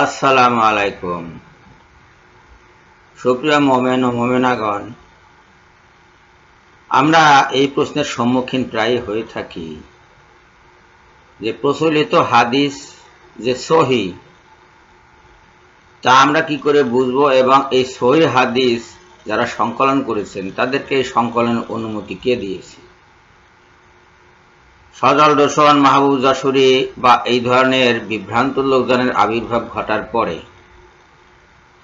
আসসালামু আলাইকুম। সুপ্রিয় মোমেন ও মোমেনাগণ, আমরা এই প্রশ্নের সম্মুখীন প্রায় হয়ে থাকি। যে প্রচলিত হাদিস যে সহি, তা আমরা কি করে বুঝব এবং এই সহি হাদিস যারা সংকলন করেছেন, তাদেরকে এই সংকলনের অনুমতি কে দিয়েছে? সজল রোশন মাহবুব যশোরী বা এই ধরনের বিভ্রান্ত লোকজনের আবির্ভাব ঘটার পরে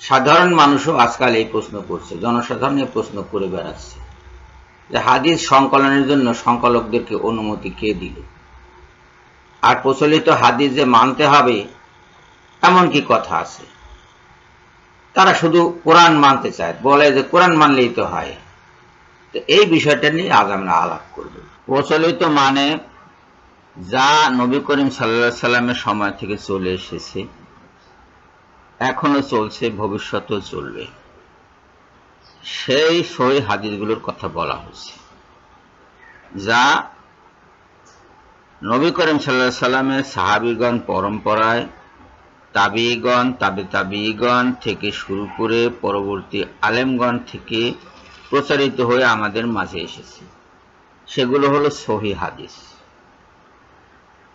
সাধারণ মানুষও আজকাল এই প্রশ্ন করছে, জনসাধারণ এই প্রশ্ন করে বেড়াচ্ছে যে হাদিস সংকলনের জন্য সংকলকদেরকে অনুমতি কে দিল? আর প্রচলিত হাদিস যে মানতে হবে, এমন কি কথা আছে? তারা শুধু কোরআন মানতে চায়, বলে যে কোরআন মানলেই তো হয়। তো এই বিষয়টা নিয়ে আজ আমরা আলাপ করব। প্রচলিত মানে যা নবী করিম সাল্লা সাল্লামের সময় থেকে চলে এসেছে, এখনও চলছে, ভবিষ্যতেও চলবে। সেই সই হাদিসগুলোর কথা বলা হচ্ছে যা নবী করিম সাল্লাহ সাল্লামের সাহাবিগণ, পরম্পরায় তাবিগণ, তাবে তাবিগণ থেকে শুরু করে পরবর্তী আলেমগণ থেকে প্রচারিত হয়ে আমাদের মাঝে এসেছে। সেগুলো হলো সহি হাদিস।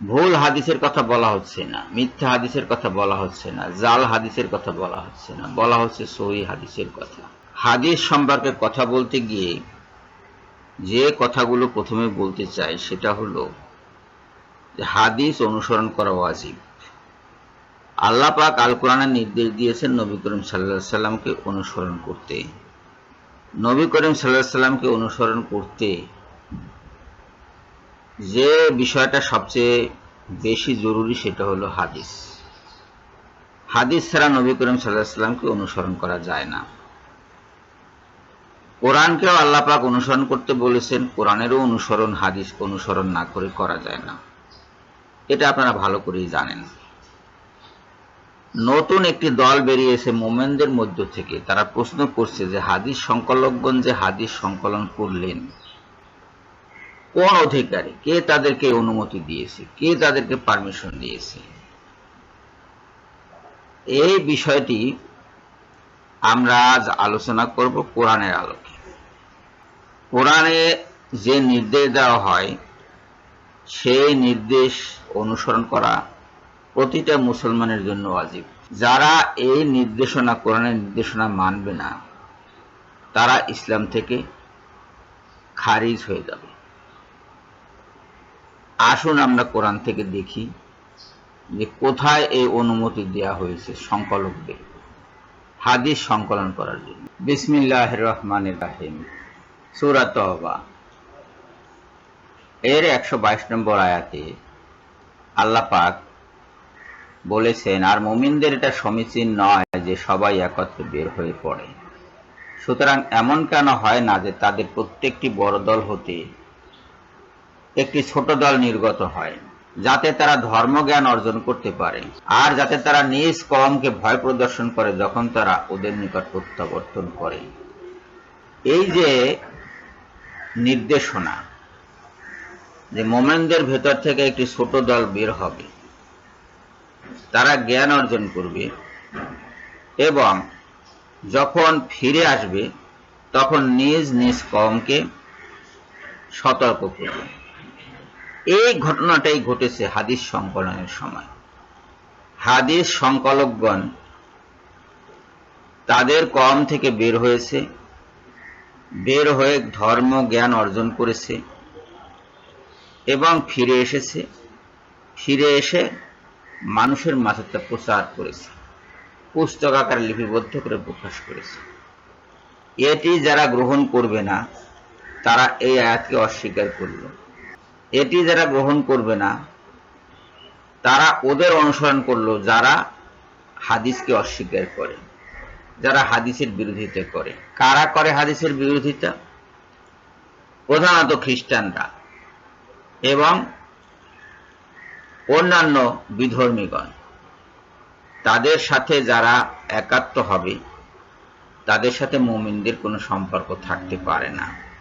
ভুল হাদিসের কথা বলা হচ্ছে না, মিথ্যা হাদিসের কথা বলা হচ্ছে না, জাল হাদিসের কথা বলা হচ্ছে না, বলা হচ্ছে সহি হাদিসের কথা। হাদিস সম্পর্কে কথা বলতে গিয়ে যে কথাগুলো প্রথমে বলতে চাই সেটা হলো হাদিস অনুসরণ করা ওয়াজিব। আল্লাহ পাক আল কোরআনের নির্দেশ দিয়েছেন নবী করিম সাল্লাহ সাল্লামকে অনুসরণ করতে। নবী করিম সাল্লাহ সাল্লামকে অনুসরণ করতে যে বিষয়টা সবচেয়ে বেশি জরুরি সেটা হলো হাদিস। হাদিস ছাড়া নবী করিম সাল্লাহ অনুসরণ করা যায় না। কোরআনকেও আল্লাহ পাক অনুসরণ করতে বলেছেন, কোরআনেরও অনুসরণ, হাদিস অনুসরণ না করে করা যায় না। এটা আপনারা ভালো করেই জানেন। নতুন একটি দল বেরিয়েছে মোমেনদের মধ্য থেকে। তারা প্রশ্ন করছে যে হাদিস সংকলকগণ যে হাদিস সংকলন করলেন কোন অধিকারী? কে তাদেরকে অনুমতি দিয়েছে? কে তাদেরকে পারমিশন দিয়েছে? এই বিষয়টি আমরা আজ আলোচনা করব কোরআনের আলোকে। কোরআনে যে নির্দেশ দেওয়া হয়, সেই নির্দেশ অনুসরণ করা প্রতিটা মুসলমানের জন্য অজীব যারা এই নির্দেশনা, কোরআনের নির্দেশনা মানবে না, তারা ইসলাম থেকে খারিজ হয়ে যাবে। আসুন আমরা কোরআন থেকে দেখি যে কোথায় এই অনুমতি দেওয়া হয়েছে সংকলকদের। হাদিস সংকলন করার জন্য। বিসমিল্লাহ রহমান রাহিম। সুরাত এর একশো বাইশ নম্বর আয়াতে আল্লাহ পাক বলেছেন, আর মোমিনদের এটা সমীচীন নয় যে সবাই একত্রে বের হয়ে পড়ে। সুতরাং এমন কেন হয় না যে তাদের প্রত্যেকটি বড় দল হতে একটি ছোট দল নির্গত হয়, যাতে তারা ধর্মজ্ঞান অর্জন করতে পারে। আর যাতে তারা নিজ কমকে ভয় প্রদর্শন করে যখন তারা ওদের নিকট প্রত্যাবর্তন করে। এই যে নির্দেশনা, যে মোমেনদের ভেতর থেকে একটি ছোট দল বের হবে, তারা জ্ঞান অর্জন করবে এবং যখন ফিরে আসবে, তখন নিজ নিজ কমকে সতর্ক করবে। এই ঘটনাটাই ঘটেছে হাদিস সংকলনের সময়। হাদিস সংকলকগণ তাদের কম থেকে বের হয়েছে, বের হয়ে ধর্ম জ্ঞান অর্জন করেছে এবং ফিরে এসেছে, ফিরে এসে মানুষের মাঝে তা প্রচার করেছে পুস্তক আকারে লিপিবদ্ধ করে প্রকাশ করেছে। এটি যারা গ্রহণ করবে না, তারা এই আয়াতকে অস্বীকার করল। এটি যারা গ্রহণ করবে না, তারা ওদের অনুসরণ করল যারা হাদিসকে অস্বীকার করে, যারা হাদিসের বিরোধিতা করে। কারা করে হাদিসের বিরোধিতা? প্রধানত খ্রিস্টানরা এবং অন্যান্য বিধর্মীগণ। তাদের সাথে যারা একাত্ম হবে, তাদের সাথে মুমিনদের কোনো সম্পর্ক থাকতে পারে না।